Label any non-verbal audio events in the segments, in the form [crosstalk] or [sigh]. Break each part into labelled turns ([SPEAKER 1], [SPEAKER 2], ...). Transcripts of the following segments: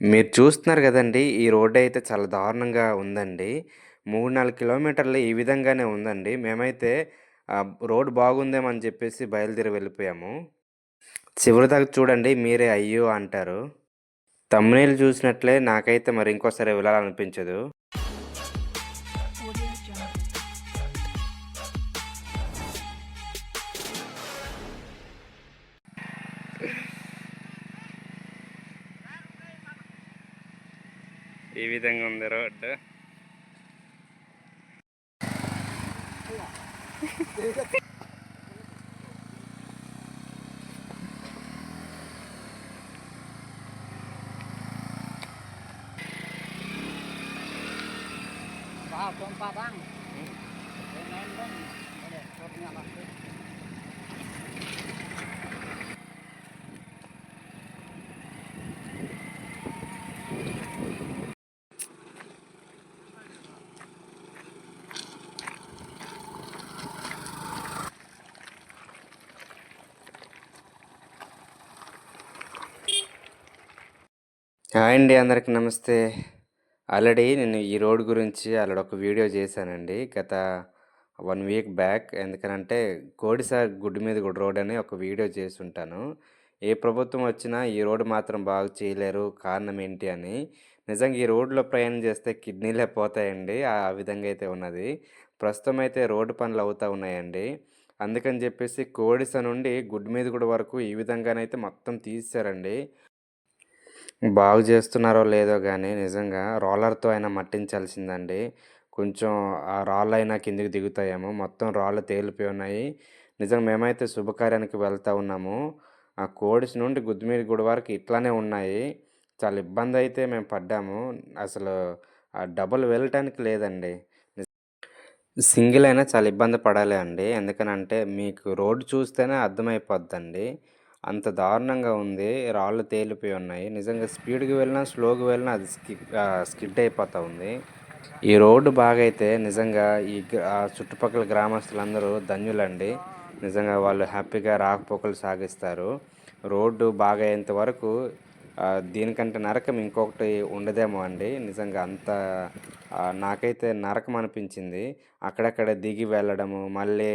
[SPEAKER 1] మీరు చూస్తున్నారు కదండి ఈ రోడ్ అయితే చాలా దారుణంగా ఉందండి. 3, 4 కిలోమీటర్లు ఈ విధంగానే ఉందండి. మేమైతే రోడ్ బాగుందేమని చెప్పేసి బయలుదేరి వెళ్ళిపోయాము. చివరి దాకా చూడండి మీరే అయ్యో! అంటారు. థంబ్‌నెయిల్ చూసినట్లే నాకైతే మరి ఇంకోసారి వెళ్ళాలనిపించదు. ఈ విధంగా ఉంది road.
[SPEAKER 2] Wow, pompa bang. Main bang. Boleh, rotnya lah.
[SPEAKER 1] hi అండి అందరికీ నమస్తే. ఆల్రెడీ నేను ఈ రోడ్ గురించి ఆల్రెడీ ఒక వీడియో చేశానండి. గత వన్ వీక్ బ్యాక్. ఎందుకనంటే కోడిసార్ గుడ్డు మీద గుడి రోడ్ అని ఒక వీడియో చేసుంటాను. ఏ ప్రభుత్వం వచ్చినా ఈ రోడ్ మాత్రం బాగు చేయలేరు. కారణం ఏంటి అని. నిజంగా ఈ రోడ్‌లో ప్రయాణం చేస్తే కిడ్నీలే పోతాయండి. ఆ విధంగా అయితే ఉన్నది. ప్రస్తుతం అయితే రోడ్డు పనులు అవుతూ ఉన్నాయండి. అందుకని చెప్పేసి కోడిస నుండి గుడ్డు మీద గుడి వరకు ఈ విధంగానైతే మొత్తం తీసేశారండి. బాగు చేస్తున్నారో లేదో కానీ నిజంగా రోలర్‌తో అయినా మట్టించాల్సిందండి. కొంచెం ఆ రాళ్ళు అయినా కిందికి దిగుతాయేమో. మొత్తం రాళ్ళు తేలిపోయి ఉన్నాయి. నిజంగా మేమైతే శుభకార్యానికి వెళ్తూ ఉన్నాము. ఆ కోడిస్ నుండి గుద్దిమీద గుడి వరకు ఇట్లానే ఉన్నాయి. చాలా ఇబ్బంది అయితే మేము పడ్డాము. అసలు ఆ డబుల్ వెళ్ళటానికి లేదండి. సింగిల్ అయినా చాలా ఇబ్బంది పడాలి అండి. ఎందుకనంటే మీకు రోడ్డు చూస్తేనే అర్థమైపోద్దండి. అంత దారుణంగా ఉంది. రాళ్ళు తేలిపోయి ఉన్నాయి. నిజంగా స్పీడ్కి వెళ్ళినా, స్లోగా వెళ్ళినా అది స్కి స్కిడ్ అయిపోతూ ఉంది. ఈ రోడ్డు బాగైతే నిజంగా ఈ చుట్టుపక్కల గ్రామస్తులందరూ ధన్యులండి. నిజంగా వాళ్ళు హ్యాపీగా రాకపోకలు సాగిస్తారు. రోడ్డు బాగయ్యేంత వరకు దీనికంటే నరకం ఇంకొకటి ఉండదేమో అండి. నిజంగా అంత నాకైతే నరకం అనిపించింది. అక్కడక్కడ దిగి వెళ్ళడము, మళ్ళీ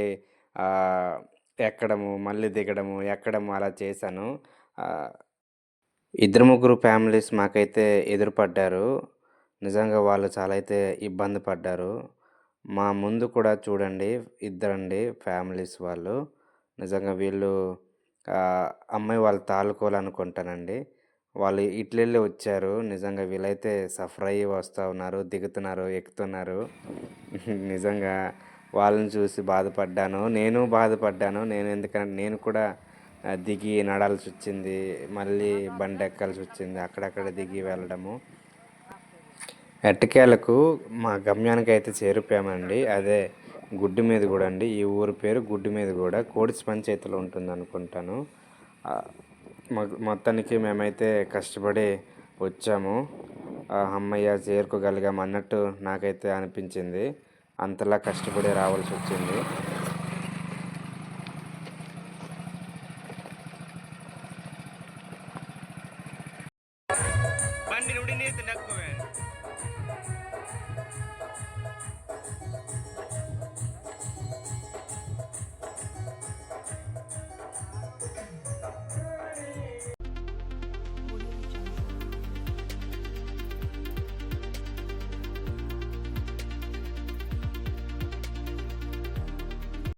[SPEAKER 1] ఎక్కడము, మళ్ళీ దిగడము, ఎక్కడము అలా చేశాను. ఇద్దరు, ముగ్గురు ఫ్యామిలీస్ మాకైతే ఎదురుపడ్డారు. నిజంగా వాళ్ళు చాలా అయితే ఇబ్బంది పడ్డారు. మా ముందు కూడా చూడండి ఇద్దరండి ఫ్యామిలీస్ వాళ్ళు. నిజంగా వీళ్ళు అమ్మాయి వాళ్ళు తాలుకోవాలనుకుంటానండి వాళ్ళు ఇట్లెళ్ళి వచ్చారు. నిజంగా వీళ్ళైతే సఫర్ అయ్యి వస్తూ ఉన్నారు. దిగుతున్నారు, ఎక్కుతున్నారు. [laughs] నిజంగా వాళ్ళని చూసి బాధపడ్డాను. నేను బాధపడ్డాను. నేను ఎందుకంటే నేను కూడా దిగి నడాల్సి వచ్చింది మళ్ళీ బండి ఎక్కాల్సి వచ్చింది అక్కడక్కడ దిగి వెళ్ళడము. ఎట్టకేలకు మా గమ్యానికి అయితే చేరిపోయామండి. అదే గుడ్డు మీద కూడా అండి. ఈ ఊరి పేరు గుడ్డు మీద కూడా కోడిస్ పంచాయతీలో ఉంటుందనుకుంటాను. అనుకుంటాను మొత్తానికి మేమైతే కష్టపడి వచ్చాము. అమ్మయ్య హమ్మయ్య! చేరుకోగలిగాం అన్నట్టు నాకైతే అనిపించింది. అంతలా కష్టపడి రావాల్సి వచ్చింది బండి నుండి నీతి నక్కువే.